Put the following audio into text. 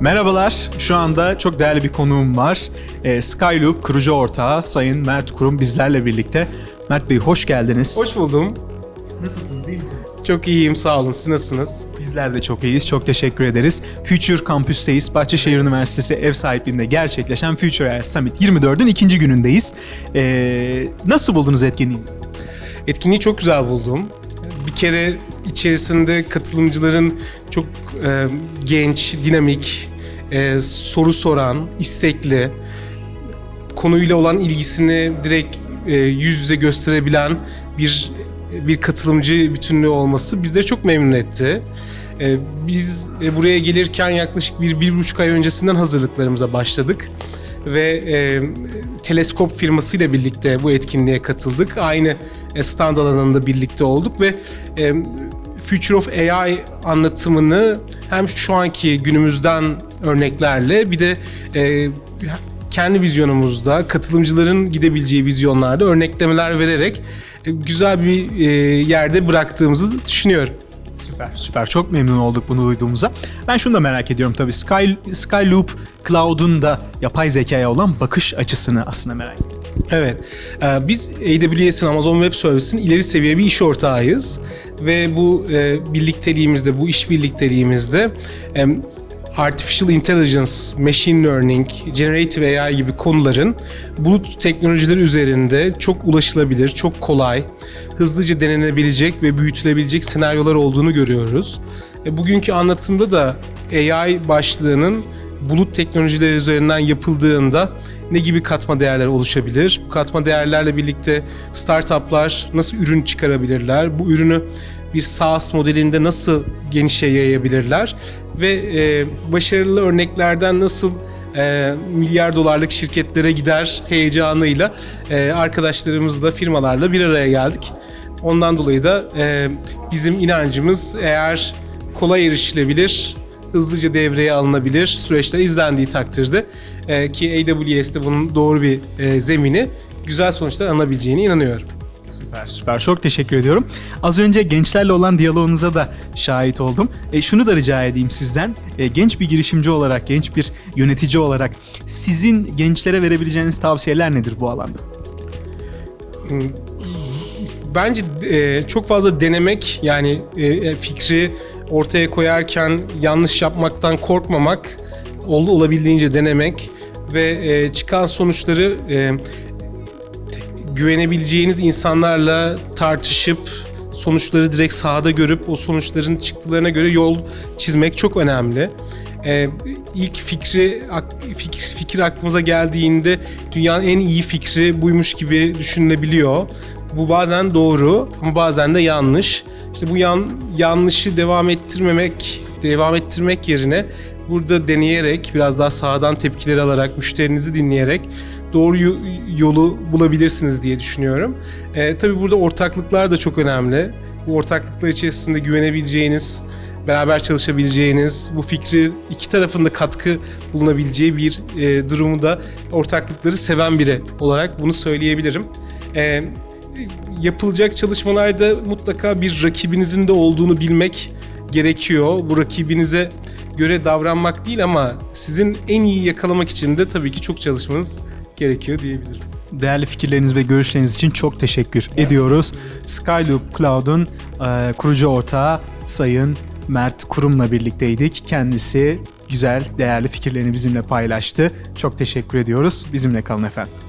Merhabalar, şu anda çok değerli bir konuğum var. Ee, Skyloop kurucu ortağı Sayın Mert Kurum bizlerle birlikte. Mert Bey hoş geldiniz. Hoş buldum. Nasılsınız, iyi misiniz? Çok iyiyim, sağ olun. Siz nasılsınız? Bizler de çok iyiyiz, çok teşekkür ederiz. Future Campus'teyiz. Bahçeşehir Üniversitesi ev sahipliğinde gerçekleşen Future AI Summit 24'ün ikinci günündeyiz. Ee, nasıl buldunuz etkinliğimizi? Etkinliği çok güzel buldum. Bir kere içerisinde katılımcıların çok e, genç, dinamik, e, soru soran, istekli, konuyla olan ilgisini direkt e, yüz yüze gösterebilen bir bir katılımcı bütünlüğü olması bizleri çok memnun etti. E, biz e, buraya gelirken yaklaşık bir, bir buçuk ay öncesinden hazırlıklarımıza başladık ve e, teleskop firmasıyla birlikte bu etkinliğe katıldık. Aynı e, stand alanında birlikte olduk ve e, Future of AI anlatımını hem şu anki günümüzden örneklerle bir de e, kendi vizyonumuzda katılımcıların gidebileceği vizyonlarda örneklemeler vererek e, güzel bir e, yerde bıraktığımızı düşünüyorum. Süper, süper. Çok memnun olduk bunu duyduğumuza. Ben şunu da merak ediyorum tabii. Sky, Skyloop Cloud'un da yapay zekaya olan bakış açısını aslında merak ediyorum. Evet. Ee, Biz AWS'in Amazon Web Service'in ileri seviye bir iş ortağıyız. Ve bu e, birlikteliğimizde, bu iş birlikteliğimizde Artificial Intelligence, Machine Learning, Generative AI gibi konuların bulut teknolojileri üzerinde çok ulaşılabilir, çok kolay, hızlıca denenebilecek ve büyütülebilecek senaryolar olduğunu görüyoruz. E, Bugünkü anlatımda da AI başlığının bulut teknolojileri üzerinden yapıldığında ne gibi katma değerler oluşabilir? Bu katma değerlerle birlikte startuplar nasıl ürün çıkarabilirler? Bu ürünü bir SaaS modelinde nasıl genişe yayabilirler? Ve e, başarılı örneklerden nasıl e, milyar dolarlık şirketlere gider heyecanıyla e, arkadaşlarımızla, firmalarla bir araya geldik. Ondan dolayı da e, bizim inancımız eğer kolay erişilebilir, hızlıca devreye alınabilir süreçler izlendiği takdirde e, ki AWS'de bunun doğru bir e, zemini güzel sonuçlar alınabileceğine inanıyorum. Süper, süper. Çok teşekkür ediyorum. Az önce gençlerle olan diyaloğunuza da şahit oldum. E, şunu da rica edeyim sizden. E, genç bir girişimci olarak, genç bir yönetici olarak sizin gençlere verebileceğiniz tavsiyeler nedir bu alanda? Bence e, çok fazla denemek yani e, fikri ortaya koyarken yanlış yapmaktan korkmamak, ol, olabildiğince denemek ve e, çıkan sonuçları e, güvenebileceğiniz insanlarla tartışıp sonuçları direkt sahada görüp o sonuçların çıktılarına göre yol çizmek çok önemli. Ee, ilk fikri fikir, fikir aklımıza geldiğinde dünyanın en iyi fikri buymuş gibi düşünülebiliyor. Bu bazen doğru ama bazen de yanlış. İşte bu yan, yanlışı devam ettirmemek, devam ettirmek yerine burada deneyerek, biraz daha sahadan tepkileri alarak, müşterinizi dinleyerek doğru yo- yolu bulabilirsiniz diye düşünüyorum. Ee, tabii burada ortaklıklar da çok önemli. Bu ortaklıklar içerisinde güvenebileceğiniz, beraber çalışabileceğiniz, bu fikri iki tarafında katkı bulunabileceği bir e, durumu da ortaklıkları seven biri olarak bunu söyleyebilirim. Ee, yapılacak çalışmalarda mutlaka bir rakibinizin de olduğunu bilmek gerekiyor. Bu rakibinize göre davranmak değil ama sizin en iyi yakalamak için de tabii ki çok çalışmanız gerekiyor diyebilirim. Değerli fikirleriniz ve görüşleriniz için çok teşekkür ediyoruz. Skyloop Cloud'un e, kurucu ortağı Sayın Mert Kurum'la birlikteydik. Kendisi güzel, değerli fikirlerini bizimle paylaştı. Çok teşekkür ediyoruz. Bizimle kalın efendim.